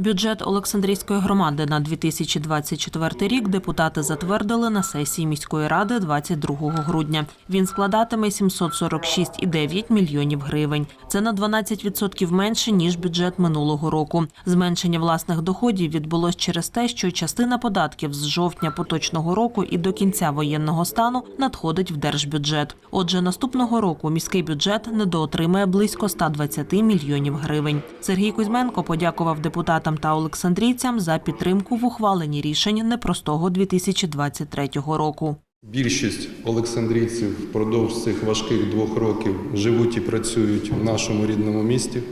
Бюджет Олександрійської громади на 2024 рік депутати затвердили на сесії міської ради 22 грудня. Він складатиме 746,9 мільйонів гривень. Це на 12% менше ніж бюджет минулого року. Зменшення власних доходів відбулось через те, що частина податків з жовтня поточного року і до кінця воєнного стану надходить в держбюджет. Отже, наступного року міський бюджет недоотримає близько 120 мільйонів гривень. Сергій Кузьменко подякував депутатам та олександрійцям за підтримку в ухваленні рішень непростого 2023 року. Більшість олександрійців впродовж цих важких двох років живуть і працюють в нашому рідному місті.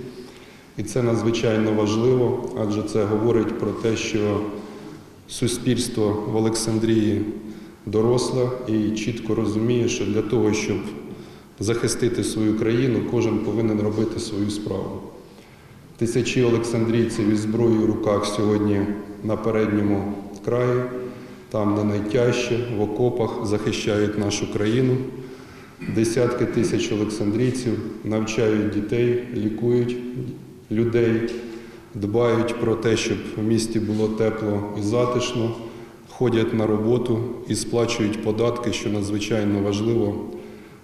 І це надзвичайно важливо, адже це говорить про те, що суспільство в Олександрії доросле і чітко розуміє, що для того, щоб захистити свою країну, кожен повинен робити свою справу. Тисячі олександрійців із зброєю в руках сьогодні на передньому краї, там, де найтяжче, в окопах захищають нашу країну. Десятки тисяч олександрійців навчають дітей, лікують людей, дбають про те, щоб в місті було тепло і затишно, ходять на роботу і сплачують податки, що надзвичайно важливо,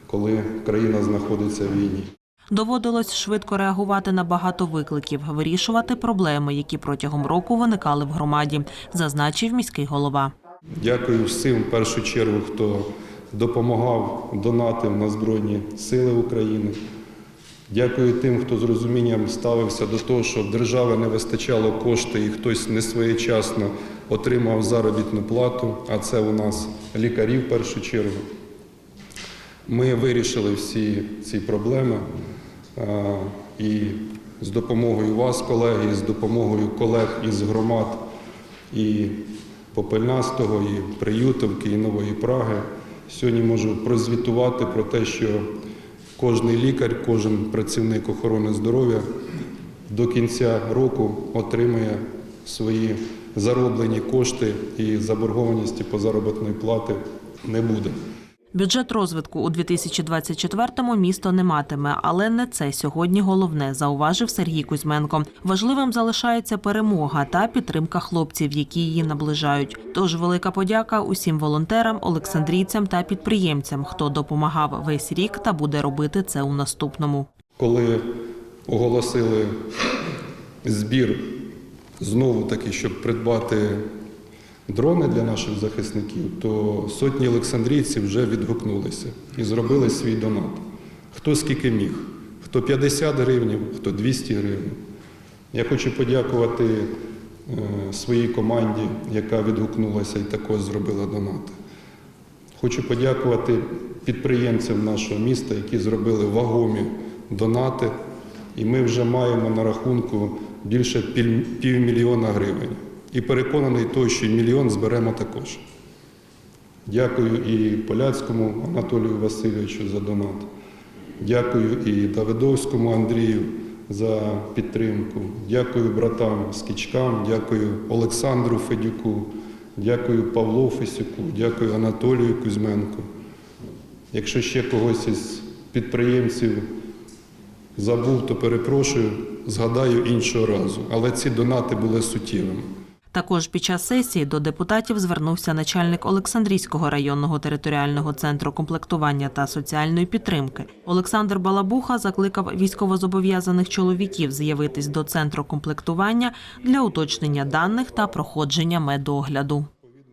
коли країна знаходиться в війні. Доводилось швидко реагувати на багато викликів, вирішувати проблеми, які протягом року виникали в громаді, зазначив міський голова. Дякую всім, в першу чергу, хто допомагав, донатив на Збройні Сили України. Дякую тим, хто з розумінням ставився до того, що держави не вистачало кошти і хтось не своєчасно отримав заробітну плату, а це у нас лікарі в першу чергу. Ми вирішили всі ці проблеми і з допомогою вас, колеги, з допомогою колег із громад і Попельнастого, і Приютовки, і Нової Праги. Сьогодні можу прозвітувати про те, що кожен лікар, кожен працівник охорони здоров'я до кінця року отримує свої зароблені кошти і заборгованості по заробітної плати не буде. Бюджет розвитку у 2024-му місто не матиме, але не це сьогодні головне, зауважив Сергій Кузьменко. Важливим залишається перемога та підтримка хлопців, які її наближають. Тож велика подяка усім волонтерам, олександрійцям та підприємцям, хто допомагав весь рік та буде робити це у наступному. Коли оголосили збір знову таки, щоб придбати дрони для наших захисників, то сотні олександрійців вже відгукнулися і зробили свій донат. Хто скільки міг, хто 50 гривень, хто 200 гривень. Я хочу подякувати е, своїй команді, яка відгукнулася і також зробила донати. Хочу подякувати підприємцям нашого міста, які зробили вагомі донати. І ми вже маємо на рахунку більше півмільйона гривень. І переконаний той, що мільйон зберемо також. Дякую і Поляцькому Анатолію Васильовичу за донат. Дякую і Давидовському Андрію за підтримку. Дякую братам Скічкам, дякую Олександру Федюку, дякую Павлу Фесюку, дякую Анатолію Кузьменку. Якщо ще когось із підприємців забув, то перепрошую, згадаю іншого разу. Але ці донати були суттєвими. Також під час сесії до депутатів звернувся начальник Олександрійського районного територіального центру комплектування та соціальної підтримки. Олександр Балабуха закликав військовозобов'язаних чоловіків з'явитись до центру комплектування для уточнення даних та проходження медогляду.